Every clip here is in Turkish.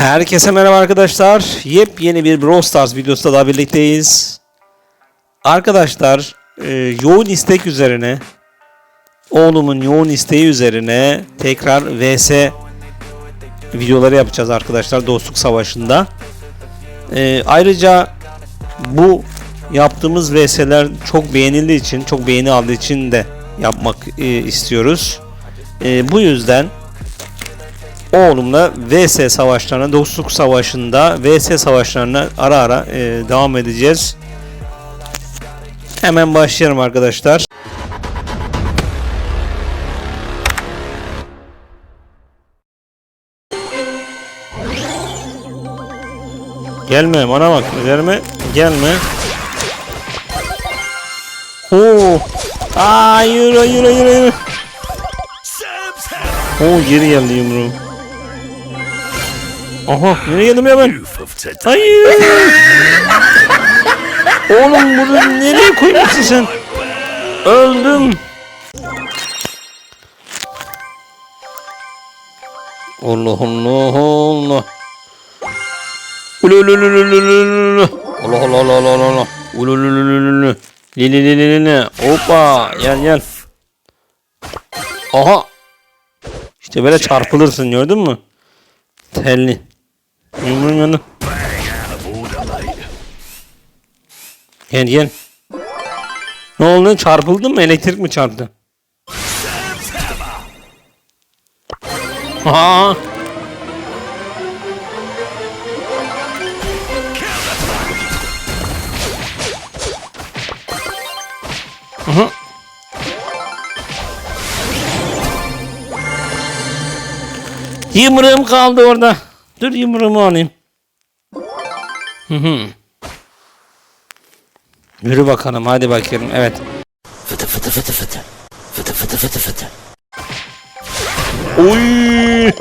Herkese merhaba arkadaşlar. Yepyeni bir Brawl Stars videosunda daha birlikteyiz. Arkadaşlar e, yoğun istek üzerine oğlumun yoğun isteği üzerine tekrar VS videoları yapacağız arkadaşlar dostluk savaşında. E, ayrıca bu yaptığımız VS'ler çok beğenildiği için, çok beğeni aldığı için de yapmak e, istiyoruz. E, bu yüzden oğlumla VS savaşlarına, dostluk savaşında VS savaşlarına ara ara e, devam edeceğiz. Hemen başlayalım arkadaşlar. Gelme bana bak üzerime gelme. Oo. Hayır hayır hayır hayır. Oo geri geldi yumruğum. Aha nereye geldim ya ben? Hayır. Oğlum bunu nereye koymuşsun sen? Öldüm. Allah Allah Allah. Ululululululu. Allah Allah Allah Allah Allah Allah. Ulululululu. Li li li li li li. Hoppa gel gel. Aha. İşte böyle çarpılırsın gördün mü? Telli. Yumruğun yanı. Gel gel. Ne oldu? Çarpıldın mı? Elektrik mi çarptı? Ha. Aha. Yumruğum kaldı orada. Dur yumruğumu alayım. Hı hı. Yürü bakalım hadi bakayım evet. Fıtı fıtı fıtı fıtı. Fıtı fıtı fıtı fıtı. Oy.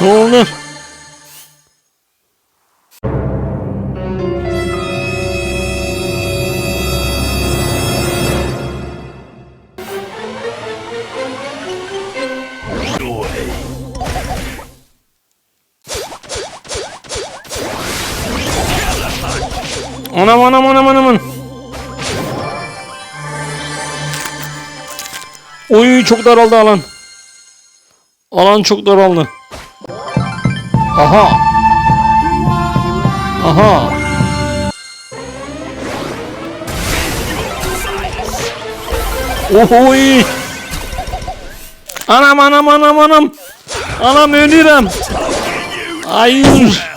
Ne oldu? Oy çok daraldı alan. Alan çok daraldı. Aha. Aha. Ohoy. Anam anam anam anam. Anam ölürüm. Hayır.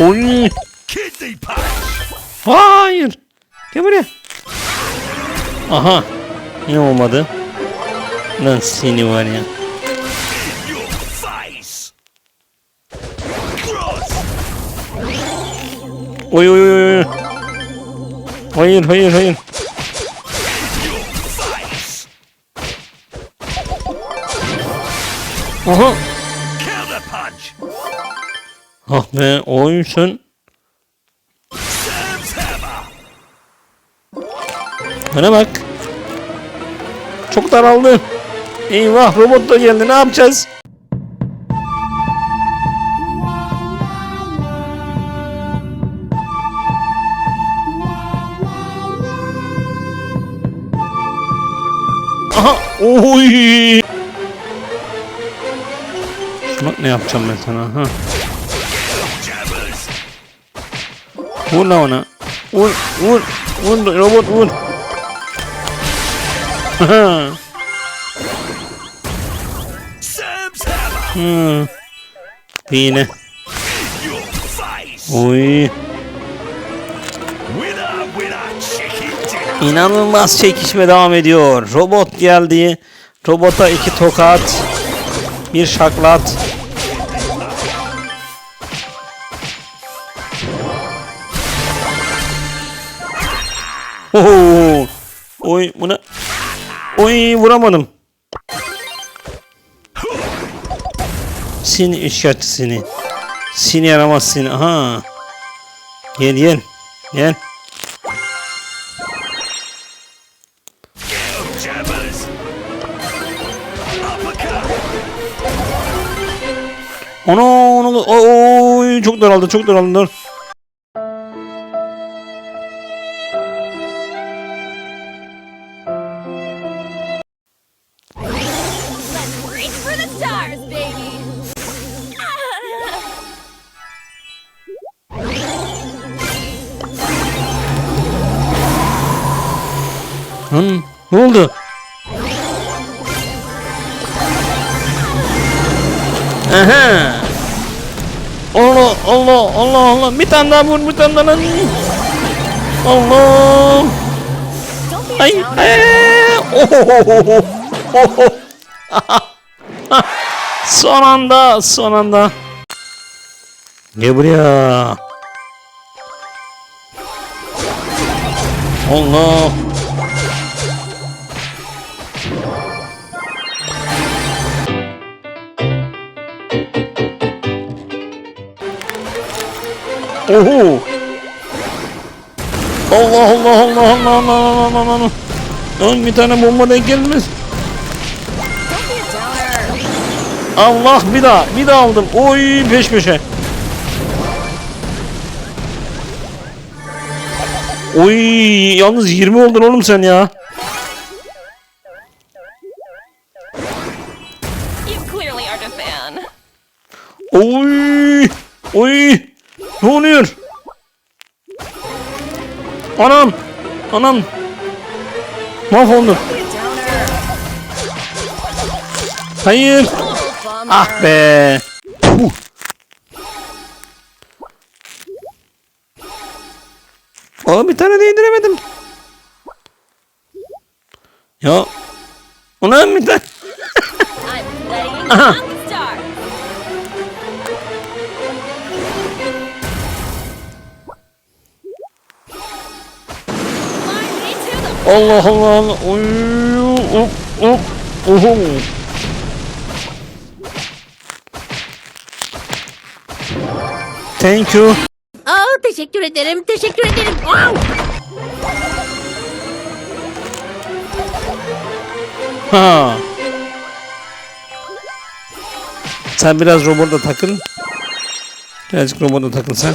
Oy. Hayır. Gel buraya. Aha. Ne olmadı? Lan seni var ya. Oy oy oy oy. Hayır hayır hayır. Your Ah be hammer. Bana bak. Çok daraldı. Eyvah robot da geldi ne yapacağız? Aha! Oy! Şuna ne yapacağım ben sana ha? Vur lan ona. Vur, vur, vur robot vur. Hmm. Yine. Oy. İnanılmaz çekişme devam ediyor. Robot geldi. Robota iki tokat. Bir şaklat. Oy buna. Oy vuramadım. Seni işgalci seni. Seni yaramaz seni. Aha. Gel gel. Gel. Ana ana oy çok daraldı çok daraldı Hı, ne oldu? Aha. Allah Allah Allah Allah bir tane daha vur bir tane daha lan. Allah. Ay. ay. Ohohoho. Oho. son anda son anda. Gel buraya. Allah. Oho. Allah Allah Allah Allah Allah Allah Allah Allah. Lan bir tane bomba denk gelmez. Allah bir daha bir daha aldım. Oy peş peşe. Oy yalnız 20 oldun oğlum sen ya. Oy oy oluyor? Anam anam downer. Hayır. Ah be. Puh. Aa bir tane de indiremedim. Ya. Ulan bir tane. Aha. Allah Allah oh, oh, oho. Thank you. Aa, teşekkür ederim, teşekkür ederim. Wow! Ha. Sen biraz robota takıl. Birazcık robota takıl sen.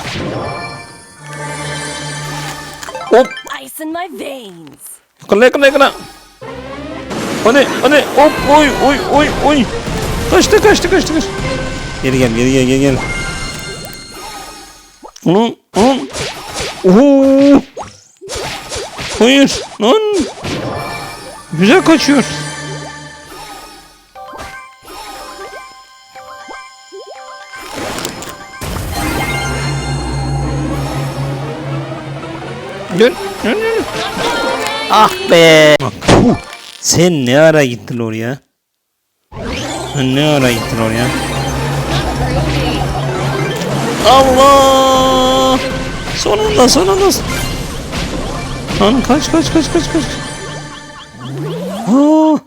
Hop. ice in my veins. Yakala yakala yakala. Hadi hadi hop oy oy oy oy. Kaçtı kaçtı kaçtı kaçtı. Geri gel geri gel geri gel. Onun onun. Oho. Hayır lan. Güzel kaçıyor. Dön dön dön. Ah be. Puh. Sen ne ara gittin oraya? Sen ne ara gittin oraya? Allah! Sonunda sonunda. Lan kaç kaç kaç kaç kaç. Aa!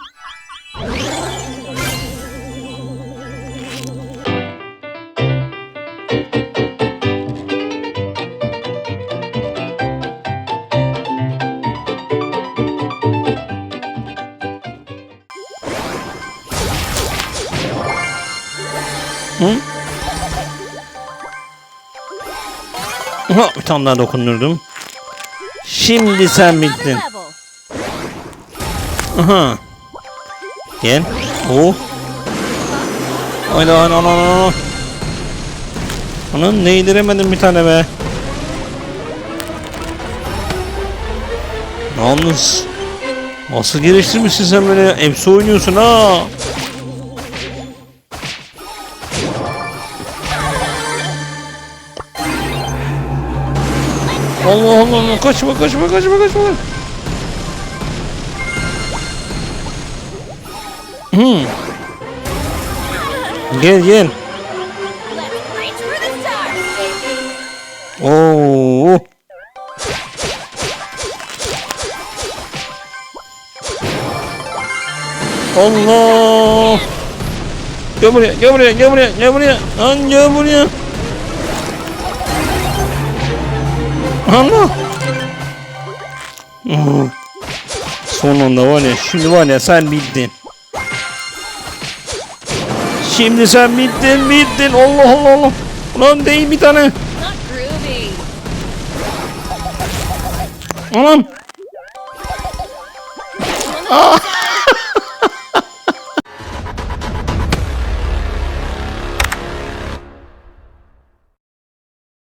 Hı? Aha, bir tane daha dokundurdum. Şimdi sen bittin. Aha. Gel. Oo. Haydi haydi haydi haydi. Anam ne indiremedim bir tane be. Yalnız. Nasıl geliştirmişsin sen böyle? Emsi oynuyorsun ha. Allah Allah Allah kaçma kaçma kaçma kaçma. Hmm. Gel gel. Let's reach for the stars, baby. Oo. Allah. Gel buraya, gel buraya, gel buraya, gel buraya. Lan gel buraya. Allah. Oh. Sonunda var ya, şimdi var ya sen bittin. Şimdi sen bittin, bittin. Allah Allah Allah. Ulan değil bir tane. Anam. Ah.